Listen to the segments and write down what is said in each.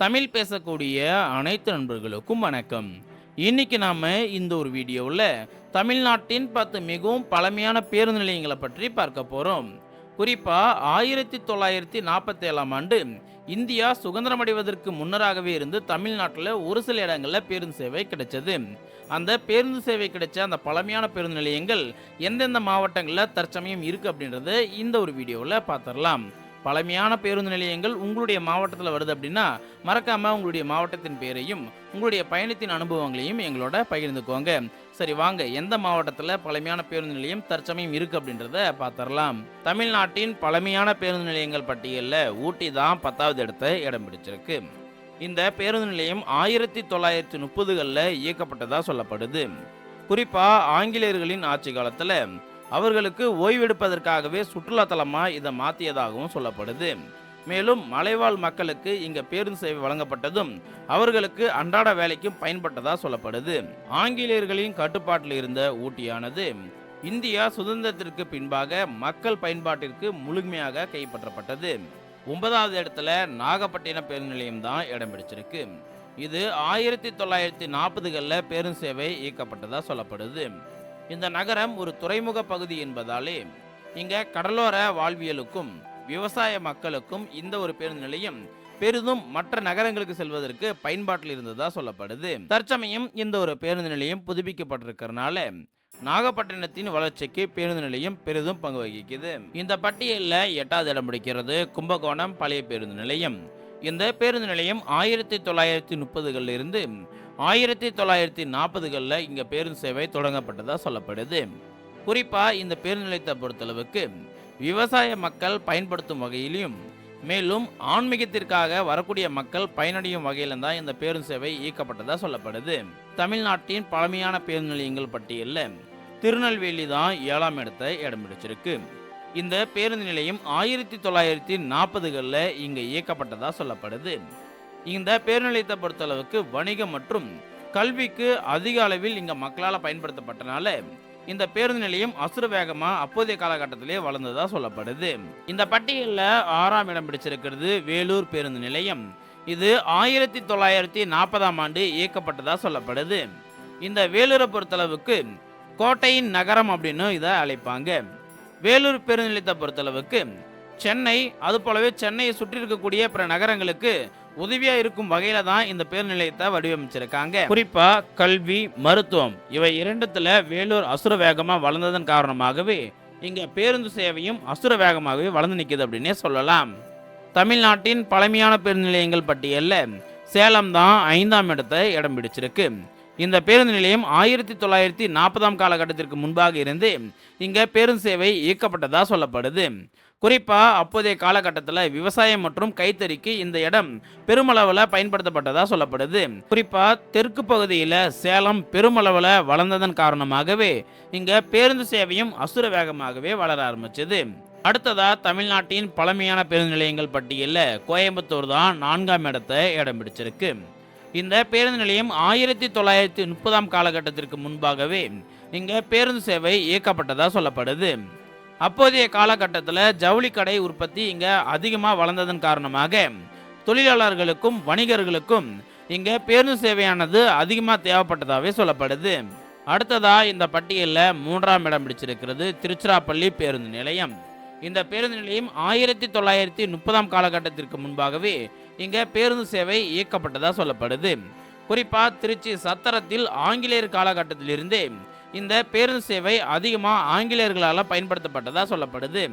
தமிழ் பேசக்கூடிய அனைத்து நண்பர்களுக்கும் வணக்கம். இன்னைக்கு நாம் இந்த ஒரு வீடியோவில் தமிழ்நாட்டின் பத்து மிகவும் பழமையான பேருந்து நிலையங்களை பற்றி பார்க்க போகிறோம் குறிப்பாக ஆயிரத்தி தொள்ளாயிரத்தி நாற்பத்தேழாம் ஆண்டு இந்தியா சுதந்திரம் அடைவதற்கு முன்னராகவே இருந்து தமிழ்நாட்டில் ஒரு சில இடங்களில் பேருந்து சேவை கிடைச்சது. அந்த பேருந்து சேவை கிடைச்ச அந்த பழமையான பேருந்து நிலையங்கள் எந்தெந்த மாவட்டங்களில் தற்சமயம் இருக்குது அப்படின்றத இந்த ஒரு வீடியோவில் பார்த்துடலாம் பழமையான பேருந்து நிலையங்கள் உங்களுடைய மாவட்டத்தில் வருது அப்படின்னா மறக்காம உங்களுடைய மாவட்டத்தின் பேரையும் உங்களுடைய பயணத்தின் அனுபவங்களையும் எங்களோட பகிர்ந்துக்கோங்க. சரி வாங்க. எந்த மாவட்டத்தில் பழமையான பேருந்து நிலையம் தற்சமயம் இருக்கு அப்படின்றத பார்த்துடலாம் தமிழ்நாட்டின் பழமையான பேருந்து நிலையங்கள் பட்டியலில் ஊட்டி தான் பத்தாவது இடத்த இடம் பிடிச்சிருக்கு. இந்த பேருந்து நிலையம் ஆயிரத்தி தொள்ளாயிரத்தி முப்பதுகளில் இயக்கப்பட்டதாக சொல்லப்படுது. குறிப்பாக ஆங்கிலேயர்களின் ஆட்சி காலத்தில் அவர்களுக்கு ஓய்வெடுப்பதற்காகவே சுற்றுலாத்தலமாக இதை மாற்றியதாகவும் சொல்லப்படுது. மேலும் மலைவாழ் மக்களுக்கு இங்க பேருந்து சேவை வழங்கப்பட்டதும் அவர்களுக்கு அன்றாட வேலைக்கும் பயன்பட்டதா சொல்லப்படுது. ஆங்கிலேயர்களின் கட்டுப்பாட்டில் இருந்த ஊட்டியானது இந்தியா சுதந்திரத்திற்கு பின்பாக மக்கள் பயன்பாட்டிற்கு முழுமையாக கைப்பற்றப்பட்டது. ஒன்பதாவது இடத்துல நாகப்பட்டினம் பேருந்து நிலையம் தான் இடம் பிடிச்சிருக்கு. இது ஆயிரத்தி தொள்ளாயிரத்தி நாற்பதுகளில் பேருந்து சேவை இயக்கப்பட்டதாக சொல்லப்படுது. இந்த நகரம் ஒரு துறைமுக பகுதி என்பதாலே இங்க கடலோர வாழ்வியலுக்கும் விவசாய மக்களுக்கும் இந்த ஒரு பேருந்து நிலையம் பெரிதும் மற்ற நகரங்களுக்கு செல்வதற்கு பயன்பாட்டில் இருந்ததா சொல்லப்படுது. தற்சமயம் இந்த ஒரு பேருந்து நிலையம் புதுப்பிக்கப்பட்டிருக்கிறனால நாகப்பட்டினத்தின் வளர்ச்சிக்கு பேருந்து நிலையம் பெரிதும் பங்கு வகிக்குது. இந்த பட்டியலில் எட்டாவது இடம் பிடிக்கிறது கும்பகோணம் பழைய பேருந்து நிலையம் இந்த பேருந்து நிலையம் ஆயிரத்தி தொள்ளாயிரத்தி முப்பதுகளில் இருந்து ஆயிரத்தி தொள்ளாயிரத்தி நாற்பதுகளில் இங்கே பேருந்து சேவை தொடங்கப்பட்டதாக சொல்லப்படுது. குறிப்பாக இந்த பேருந்து நிலையத்தை பொறுத்தளவுக்கு விவசாய மக்கள் பயன்படுத்தும் வகையிலும் மேலும் ஆன்மீகத்திற்காக வரக்கூடிய மக்கள் பயனடையும் வகையிலும் தான் இந்த பேருந்து சேவை இயக்கப்பட்டதாக சொல்லப்படுது. தமிழ்நாட்டின் பழமையான பேருந்து நிலையங்கள் பட்டியலில் திருநெல்வேலி தான் ஏழாம் இடத்தை இடம் பிடிச்சிருக்கு. இந்த பேருந்து நிலையம் ஆயிரத்தி தொள்ளாயிரத்தி நாற்பதுகளில் இங்கே இயக்கப்பட்டதாக சொல்லப்படுது. இந்த பேருந்து நிலையத்தை பொறுத்தளவுக்கு வணிகம் மற்றும் கல்விக்கு அதிக அளவில் இங்கே மக்களால் பயன்படுத்தப்பட்டனால இந்த பேருந்து நிலையம் அசுர வேகமாக அப்போதைய காலகட்டத்திலே வளர்ந்ததாக சொல்லப்படுது. இந்த பட்டியலில் ஆறாம் இடம் பிடிச்சிருக்கிறது வேலூர் பேருந்து நிலையம். இது ஆயிரத்தி தொள்ளாயிரத்தி நாற்பதாம் ஆண்டு இயக்கப்பட்டதாக சொல்லப்படுது. இந்த வேலூரை பொறுத்தளவுக்கு கோட்டையின் நகரம் அப்படின்னு இதை அழைப்பாங்க. வேலூர் பேருந்து நிலையத்தை பொறுத்தளவுக்கு சென்னை அது போலவே சென்னையை சுற்றி இருக்கக்கூடிய பிற நகரங்களுக்கு உதவியா இருக்கும் வகையில தான் இந்த பேருந்து நிலையத்தை வடிவமைச்சிருக்காங்க. குறிப்பா கல்வி மருத்துவம் இவை இரண்டுத்துல வேலூர் அசுர வேகமா வளர்ந்ததன் காரணமாகவே இங்க பேருந்து சேவையும் அசுர வேகமாகவே வளர்ந்து நிற்கிது அப்படின்னே சொல்லலாம். தமிழ்நாட்டின் பழமையான பேருந்து நிலையங்கள் பட்டியலில் சேலம் தான் ஐந்தாம் இடத்தை இடம் பிடிச்சிருக்கு. இந்த பேருந்து நிலையம் ஆயிரத்தி தொள்ளாயிரத்தி நாற்பதாம் காலகட்டத்திற்கு முன்பாக இருந்து இங்கே பேருந்து சேவை இயக்கப்பட்டதா சொல்லப்படுது. குறிப்பாக அப்போதைய காலகட்டத்தில் விவசாயம் மற்றும் கைத்தறிக்கு இந்த இடம் பெருமளவில் பயன்படுத்தப்பட்டதாக சொல்லப்படுது. குறிப்பாக தெற்கு பகுதியில் சேலம் பெருமளவில் வளர்ந்ததன் காரணமாகவே இங்கே பேருந்து சேவையும் அசுர வேகமாகவே வளர ஆரம்பிச்சது. அடுத்ததா தமிழ்நாட்டின் பழமையான பேருந்து நிலையங்கள் பட்டியலில் கோயம்புத்தூர் தான் நான்காம் இடத்தை இடம் பிடிச்சிருக்கு. இந்த பேருந்து நிலையம் ஆயிரத்தி தொள்ளாயிரத்தி முப்பதாம் காலகட்டத்திற்கு முன்பாகவே இங்கே பேருந்து சேவை இயக்கப்பட்டதாக சொல்லப்படுது. அப்போதைய காலகட்டத்தில் ஜவுளி கடை உற்பத்தி இங்கே அதிகமாக வளர்ந்ததன் காரணமாக தொழிலாளர்களுக்கும் வணிகர்களுக்கும் இங்கே பேருந்து சேவையானது அதிகமாக தேவைப்பட்டதாகவே சொல்லப்படுது. அடுத்ததாக இந்த பட்டியலில் மூன்றாம் இடம் பிடிச்சிருக்கிறது திருச்சிராப்பள்ளி பேருந்து நிலையம். இந்த பேருந்து நிலையம் ஆயிரத்தி தொள்ளாயிரத்தி முப்பதாம் காலகட்டத்திற்கு முன்பாகவே இங்கே பேருந்து சேவை இயக்கப்பட்டதாக சொல்லப்படுது. குறிப்பாக திருச்சி சத்திரத்தில் ஆங்கிலேயர் காலகட்டத்திலிருந்தே இந்த பேருந்து சேவை அதிகமாக ஆங்கிலேயர்களால் பயன்படுத்தப்பட்டதா சொல்லப்படுது.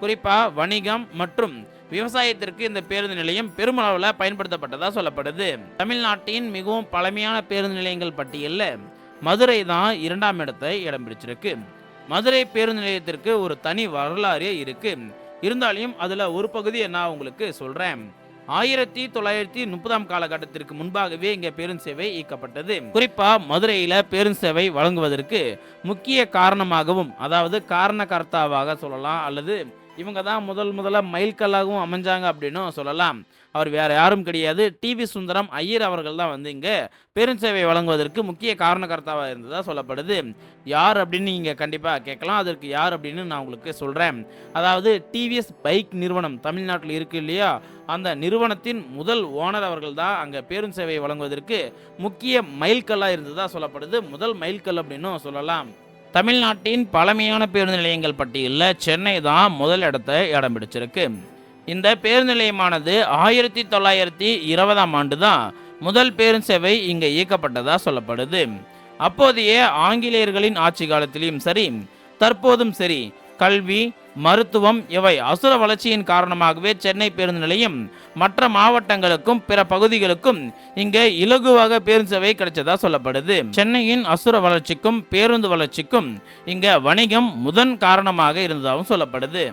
குறிப்பா வணிகம் மற்றும் விவசாயத்திற்கு இந்த பேருந்து நிலையம் பெருமளவில் பயன்படுத்தப்பட்டதா சொல்லப்படுது. தமிழ்நாட்டின் மிகவும் பழமையான பேருந்து நிலையங்கள் பட்டியலில் மதுரை தான் இரண்டாம் இடத்தை இடம் பிடிச்சிருக்கு. மதுரை பேருந்து நிலையத்திற்கு ஒரு தனி வரலாறே இருக்கு. இருந்தாலும் அதுல ஒரு பகுதி நான் உங்களுக்கு சொல்றேன். ஆயிரத்தி தொள்ளாயிரத்தி முப்பதாம் காலகட்டத்திற்கு முன்பாகவே இங்கே பேருந்து சேவை இயக்கப்பட்டது. குறிப்பா மதுரையில பேருந்து சேவை வழங்குவதற்கு முக்கிய காரணமாகவும் அதாவது காரணகர்த்தாவாக சொல்லலாம் அல்லது இவங்க தான் முதல் முதல்ல மைல்கல்லாகவும் அமைஞ்சாங்க அப்படின்னும் சொல்லலாம். அவர் வேற யாரும் கிடையாது. டிவி சுந்தரம் ஐயர் அவர்கள் தான் வந்து இங்கே பெருஞ்சேவை வழங்குவதற்கு முக்கிய காரணகர்த்தாவாக இருந்ததாக சொல்லப்படுது. யார் அப்படின்னு நீங்கள் கண்டிப்பாக கேட்கலாம். அதற்கு யார் அப்படின்னு நான் உங்களுக்கு சொல்கிறேன் அதாவது டிவிஎஸ் பைக் நிறுவனம் தமிழ்நாட்டில் இருக்கு இல்லையா? அந்த நிறுவனத்தின் முதல் ஓனர் அவர்கள் தான் அங்கே பேருஞ்சேவை வழங்குவதற்கு முக்கிய மைல்கல்லாக இருந்ததாக சொல்லப்படுது. முதல் மைல்கல் அப்படின்னும் சொல்லலாம். தமிழ்நாட்டின் பழமையான பேருந்து நிலையங்கள் பட்டியலில் சென்னை தான் முதல் இடத்தை இடம் பிடிச்சிருக்கு இந்த பேருந்து நிலையமானது ஆயிரத்தி தொள்ளாயிரத்தி இருபதாம் ஆண்டு தான் முதல் பேருந்து சேவை இங்கே இயக்கப்பட்டதாக சொல்லப்படுது. அப்போதைய ஆங்கிலேயர்களின் ஆட்சி காலத்திலையும் சரி தற்போதும் சரி கல்வி மருத்துவம் இவை அசுர வளர்ச்சியின் காரணமாகவே சென்னை பேருந்து நிலையம் மற்ற மாவட்டங்களுக்கும் பிற பகுதிகளுக்கும் இங்கே இலகுவாக பேருந்து சேவை கிடைச்சதா சொல்லப்படுது. சென்னையின் அசுர வளர்ச்சிக்கும் பேருந்து வளர்ச்சிக்கும் இங்க வணிகம் முதன் காரணமாக இருந்ததாகவும் சொல்லப்படுது.